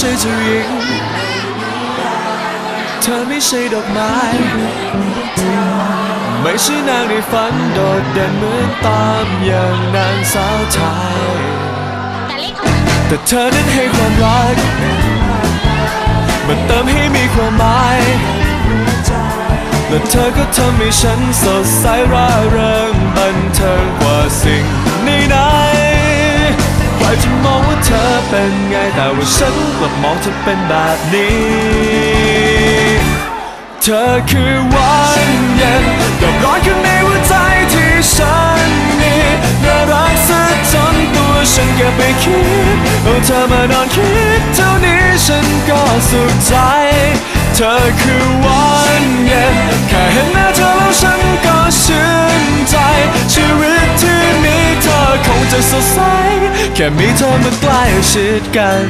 ช่เจ้าหญิง เธอไม่ใช่ดอกไม้ ไม่ใช่นางในฝันโดดเด่นเหมือนตามอย่างนางสาวไทย แต่เธอนั้นให้ความรัก มันเติมให้มีความหมาย และเธอก็ทำให้ฉันสดใสร่าเริงบันเทิงกว่าสิ่งในนั้น จะมองว่าเธอเป็นไง แต่ว่าฉันกลับมองเธอเป็นแบบนี้ เธอคือวันเย็นดอกร้อนข้างในหัวใจที่ฉันมีน่ารักซะจนตัวฉันเก็บไปคิดเอาเธอมานอนคิดเท่านี้ฉันก็สุขใจ เธอคือวันเย็นแค่เห็นหน้าเธอแล้วฉันก็ชื่นใจ ชีวิตที่มีเธอคงจะสดใส แค่มีเธอมาใกล้ชิดกัน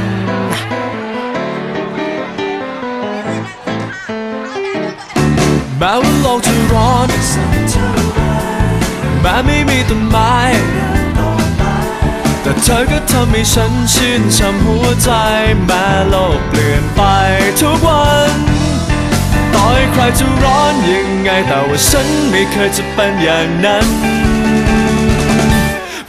แม้ว่าโลกจะร้อนแม้ไม่มีต้นไม้ แต่เธอก็ทำให้ฉันชื่นช่ำหัวใจ แม้โลกเปลี่ยนไปทุกวันต่อให้ใครจะร้อนยังไง แต่ว่าฉันไม่เคยจะเป็นอย่างนั้น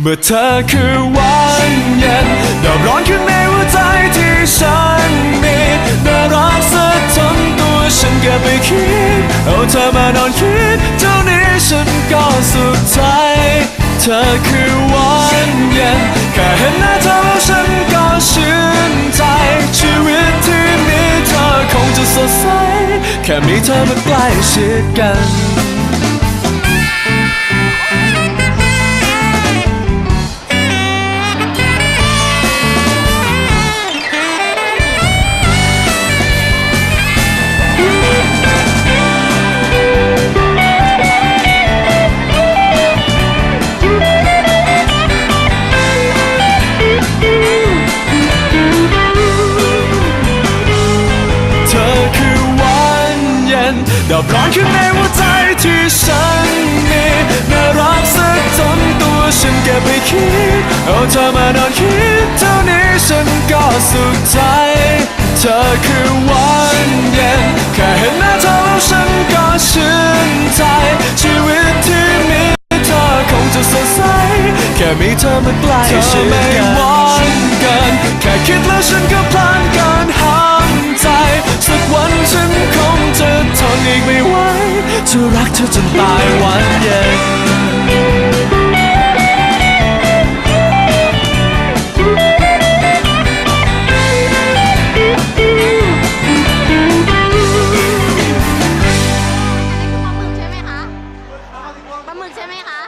เมื่อเธอคือวันเย็นดอกร้อนข้างในหัวใจที่ฉันมีน่ารักซะจนตัวฉันเก็บไปคิด เอาเธอมานอนคิด เท่านี้ฉันก็สุขใจ เธอคือวันเย็นแค่เห็นหน้าเธอแล้วฉันก็ชื่นใจ ชีวิตที่มีเธอคงจะสดใส แค่มีเธอมาใกล้ชิดกัน ฉันเก็บไปคิด เอาเธอมานอนคิด เท่านี้ฉันก็สุขใจ เธอคือวันเย็นแค่เห็นหน้าเธอแล้วฉันก็ชื่นใจ ชีวิตที่มีเธอคงจะสดใส แค่มีเธอมาใกล้ชิดกันไม่หวันเกิน แค่คิดแล้วฉันก็พลานกินห้ามใจสักวันฉันคงจะทนอีกไม่ไหวจะรักเธอจนตายวันเย็น 前面好